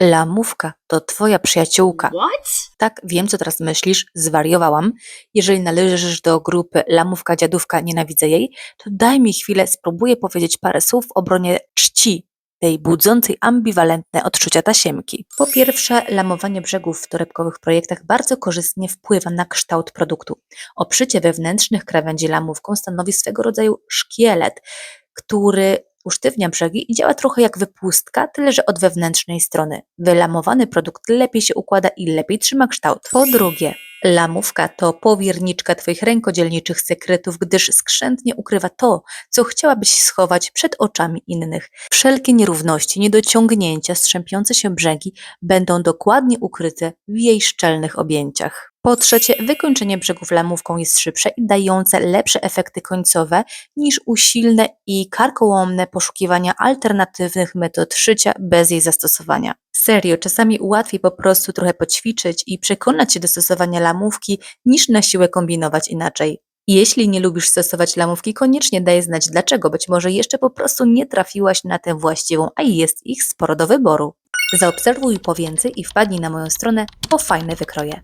Lamówka to twoja przyjaciółka. What? Tak, wiem, co teraz myślisz, zwariowałam. Jeżeli należysz do grupy Lamówka Dziadówka Nienawidzę jej, to daj mi chwilę, spróbuję powiedzieć parę słów w obronie czci tej budzącej ambiwalentne odczucia tasiemki. Po pierwsze, lamowanie brzegów w torebkowych projektach bardzo korzystnie wpływa na kształt produktu. Obszycie wewnętrznych krawędzi lamówką stanowi swego rodzaju szkielet, który usztywnia brzegi i działa trochę jak wypustka, tyle że od wewnętrznej strony. Wylamowany produkt lepiej się układa i lepiej trzyma kształt. Po drugie, lamówka to powierniczka Twoich rękodzielniczych sekretów, gdyż skrzętnie ukrywa to, co chciałabyś schować przed oczami innych. Wszelkie nierówności, niedociągnięcia, strzępiące się brzegi będą dokładnie ukryte w jej szczelnych objęciach. Po trzecie, wykończenie brzegów lamówką jest szybsze i dające lepsze efekty końcowe niż usilne i karkołomne poszukiwania alternatywnych metod szycia bez jej zastosowania. Serio, czasami łatwiej po prostu trochę poćwiczyć i przekonać się do stosowania lamówki, niż na siłę kombinować inaczej. Jeśli nie lubisz stosować lamówki, koniecznie daj znać dlaczego. Być może jeszcze po prostu nie trafiłaś na tę właściwą, a jest ich sporo do wyboru. Zaobserwuj po więcej i wpadnij na moją stronę po fajne wykroje.